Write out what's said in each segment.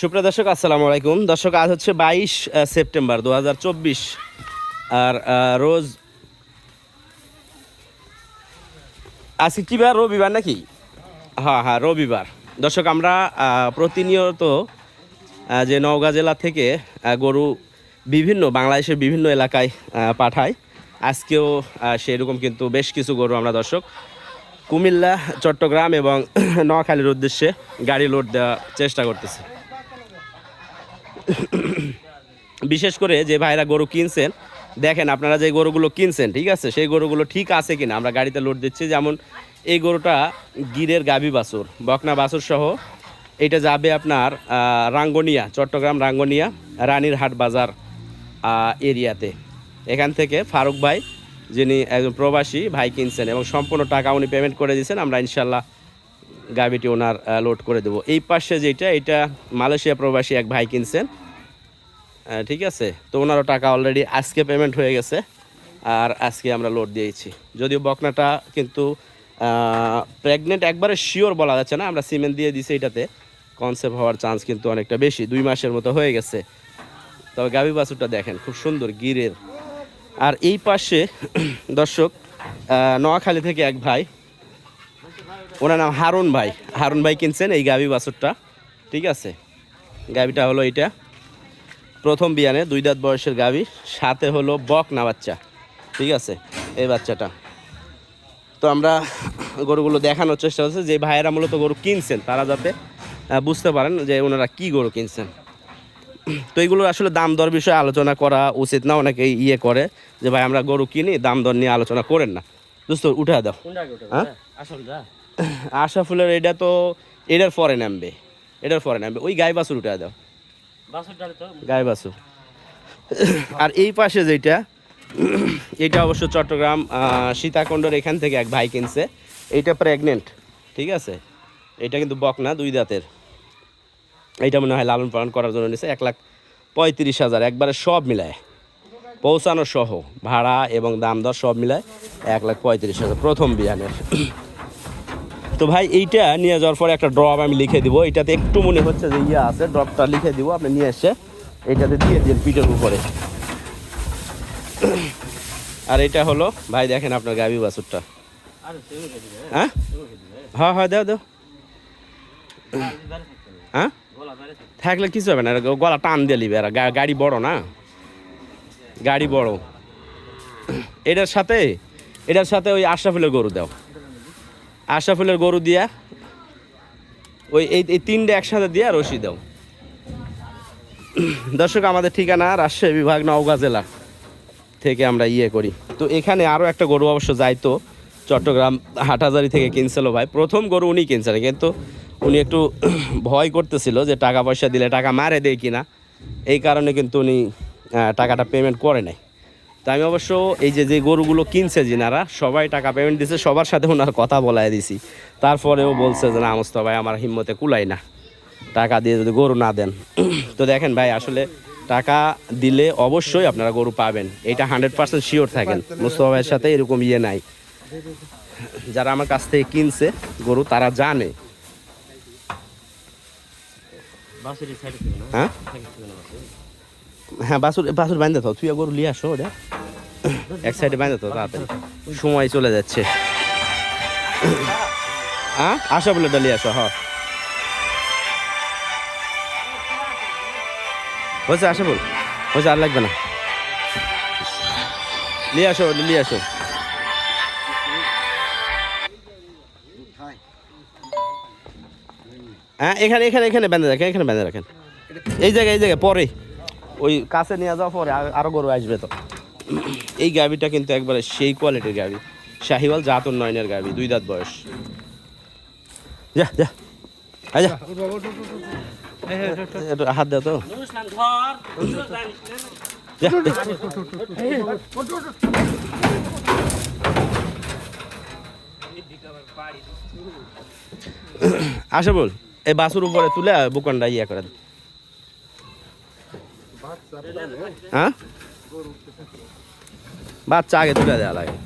সুপ্রিয় দর্শক, আসসালামু আলাইকুম। দর্শক, আজ হচ্ছে বাইশ সেপ্টেম্বর দু হাজার চব্বিশ। আর রোজ আজকে কি বার? রবিবার নাকি? হ্যাঁ হ্যাঁ রবিবার। দর্শক, আমরা প্রতিনিয়ত যে নওগাঁ জেলা থেকে গরু বিভিন্ন, বাংলাদেশের বিভিন্ন এলাকায় পাঠায় আজকেও সেরকম কিন্তু বেশ কিছু গরু আমরা দর্শক, কুমিল্লা, চট্টগ্রাম এবং নোয়াখালীর উদ্দেশ্যে গাড়ি লোড দেওয়ার চেষ্টা করতেছি। বিশেষ করে যে ভাইরা গরু কিনছেন, দেখেন আপনারা যে গরুগুলো কিনছেন, ঠিক আছে? সেই গরুগুলো ঠিক আছে কিনা? আমরা গাড়িতে লোড দিচ্ছি, যেমন এই গরুটা গিরের গাভী বাছুর, বকনা বাছুর সহ। এটা যাবে আপনার রাঙ্গনিয়া, চট্টগ্রাম রাঙ্গনিয়া, রানীর হাট বাজার এরিয়াতে। এখান থেকে ফারুক ভাই, যিনি একজন প্রবাসী, ভাই কিনছেন এবং সম্পূর্ণ টাকা উনি পেমেন্ট করে দিয়েছেন, আমরা ইনশাল্লাহ গাড়িটি ওনার লোড করে দেবো। এই পাশে যেটা, এটা মালয়েশিয়া প্রবাসী এক ভাই কিনছেন। ঠিক আছে? তো ওনারও টাকা অলরেডি আজকে পেমেন্ট হয়ে গেছে, আর আজকে আমরা লোড দিয়েছি। যদিও বকনাটা কিন্তু প্রেগনেন্ট একবারে শিওর বলা যাচ্ছে না, আমরা সিমেন্ট দিয়ে দিছি এটাতে। কনসেপ্ট হওয়ার চান্স কিন্তু অনেকটা বেশি, দুই মাসের মতো হয়ে গেছে। তবে গাভী বাছুরটা দেখেন, খুব সুন্দর গিরের। আর এই পাশে, দর্শক নোয়াখালী থেকে এক ভাই ওনার নাম হারুন ভাই। হারুন ভাই কিনছেন এই গাভী বাছুরটা। ঠিক আছে? গাভীটা হলো এটা। প্রথম বিয়ানে দুই দাঁত বয়সের গাভী সাথে হলো বক না বাচ্চা। ঠিক আছে? এই বাচ্চাটা। তো আমরা গরুগুলো দেখানোর চেষ্টা করছি। যে ভাইয়েরা মূলত গরু কিনছেন তারা যাতে বুঝতে পারেন যে ওনারা কি গরু কিনছেন। তো এইগুলো আসলে দাম দর বিষয়ে আলোচনা করা উচিত না। অনেকে ইয়ে করে যে ভাই আমরা গরু কিনি দাম দর নিয়ে আলোচনা করেন না। দোস্ত উঠে দাও। হ্যাঁ? আসল যা আশা ফুলের এটা তো এটার পরে নামবে এটার পরে নামবে। ওই গাই বাছুর উঠে দাও। গাই বাছুর। আর এই পাশে যেটা এটা অবশ্য চট্টগ্রাম সীতাকুণ্ডর এখান থেকে এক ভাই কিনছে। এইটা প্রেগনেন্ট ঠিক আছে? এটা কিন্তু বকনা দুই দাঁতের। এইটা মনে হয় লালন পালন করার জন্য নিছে এক লাখ পঁয়ত্রিশ হাজার। একবারে সব মিলায়। পৌঁছানো সহ ভাড়া এবং দাম দর সব মিলায় এক লাখ পঁয়ত্রিশ হাজার। প্রথম বিয়ানের। তো ভাই এইটা নিয়ে যাওয়ার পরে একটা ড্রপ আমি লিখে দিব। এটাতে একটু মনে হচ্ছে যে ইয়ে আছে ড্রপটা লিখে দিব, আপনি নিয়ে এসে এইটাতে দিয়ে দিন পিঠের উপরে। আর এটা হলো, ভাই দেখেন আপনার গাবি বাছুরটা। আরে হ্যাঁ? হ্যাঁ হ্যাঁ দাও দাও। হ্যাঁ? থাকলে কিছু হবে না গলা টান দিয়ে নিবে গা- গাড়ি বড় না। গাড়ি বড়। এটার সাথে এটার সাথে ওই আশরাফুলের গরু দাও। আশরাফুলের গরু দিয়া, ওই এই তিনটে একসাথে দিয়া রশি দাও। দর্শক, আমাদের ঠিকানা রাজশাহী বিভাগ, নওগাঁ জেলা থেকে আমরা ইয়ে করি। তো এখানে আরও একটা গরু অবশ্য যাইতো, চট্টগ্রাম হাটহাজারি থেকে কিনছিল ভাই। প্রথম গরু উনি কিনছেন কিন্তু উনি একটু ভয় করতেছিল যে টাকা পয়সা দিলে টাকা মারে দেয় কিনা। এই কারণে কিন্তু উনি টাকাটা পেমেন্ট করে নাই। তো আমি অবশ্য এই যে যে গরুগুলো কিনছে যিনারা সবাই টাকা পেমেন্ট দিছে সবার সাথে ওনার কথা বলাই দিছি। তারপরেও বলছে যে না আমস্তা ভাই আমার হিম্মতে কুলাই না। টাকা দিয়ে যদি গরু না দেন। তো দেখেন ভাই আসলে টাকা দিলে অবশ্যই আপনারা গরু পাবেন। এটা হান্ড্রেড পার্সেন্ট শিওর থাকেন। মুস্তফা ভাইয়ের সাথে এরকম ইয়ে নাই। যারা আমার কাছ থেকে কিনছে গরু তারা জানে। হ্যাঁ? হ্যাঁ বাসুর বাসুর বাঁধতে তো। তুই গরু নিয়ে আসো ওটা। এক সাইডে বাঁধতে তো, তাড়াতাড়ি। সময় চলে যাচ্ছে। হ্যাঁ আসো বলে ডালিয়ে, আসো, হ। হয়েছে আসো বল। হয়েছে আর লাগবে না। নিয়ে আসো নিয়ে আসো। হ্যাঁ এখানে এখানে এখানে বেঁধে রাখেন, এখানে বেঁধে রাখেন। এই জায়গায় এই জায়গায়, পরে। ওই কাছে নিয়ে যাওয়া পরে আরও গরু আসবে তো। এই গাভিটা কিন্তু একবারে সেই কোয়ালিটির গাভি। শাহিওয়াল জাত উন্নয়নের গাভি, দুই দাঁত বয়স। যা যা। হাত দাও তো। আসে বল, এই বাসুর উপরে তুলে বুকনটা ইয়ে করে হ্যাঁ? বাচ্চা আগে তুলে দেওয়া লাগে।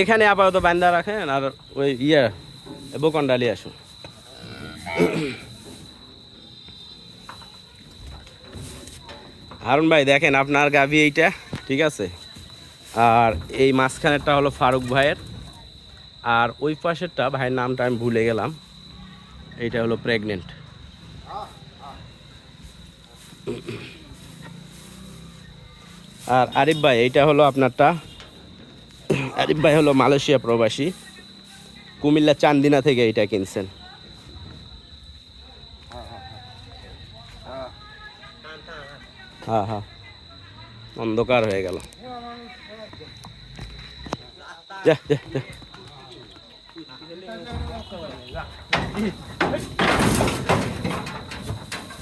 এখানে আপাতত বান্দা রাখেন আর ওই ইয়ে বোকন্ডালি আসুন। হারুন ভাই, দেখেন আপনার গাভি এইটা, ঠিক আছে? আর এই মাঝখানেরটা হলো ফারুক ভাইয়ের। আর ওই পাশেরটা ভাইয়ের নামটা আমি ভুলে গেলাম। এইটা হলো প্রেগনেন্ট আর আরিফ ভাই, এইটা হলো আপনারটা। আরিফ ভাই হলো মালয়েশিয়া প্রবাসী। কুমিল্লা চান্দিনা থেকে এইটা কিনছেন। হ্যাঁ হ্যাঁ। অন্ধকার হয়ে গেল। যা যা যা।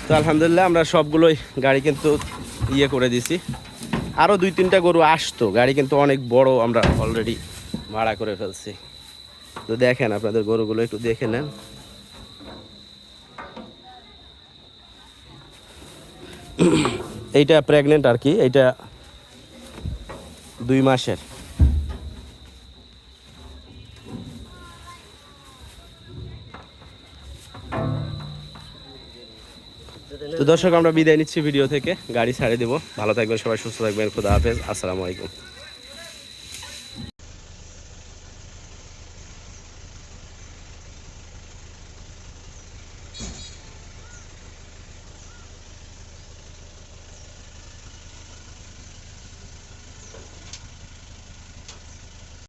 তো আলহামদুলিল্লাহ আমরা সবগুলোই গাড়ি কিন্তু ইয়ে করে দিছি। আরও দুই তিনটা গরু আসতো, গাড়ি কিন্তু অনেক বড় আমরা অলরেডি ভাড়া করে ফেলছি। তো দেখেন আপনাদের গরুগুলো একটু দেখে নেন। এইটা প্রেগনেন্ট আর কি, এইটা দুই মাসের। তো দর্শক, আমরা বিদায় নিচ্ছি ভিডিও থেকে। গাড়ি ছাড়ে দেবো। ভালো থাকবেন সবাই, সুস্থ থাকবেন। খুদা হাফেজ। আসসালামু আলাইকুম।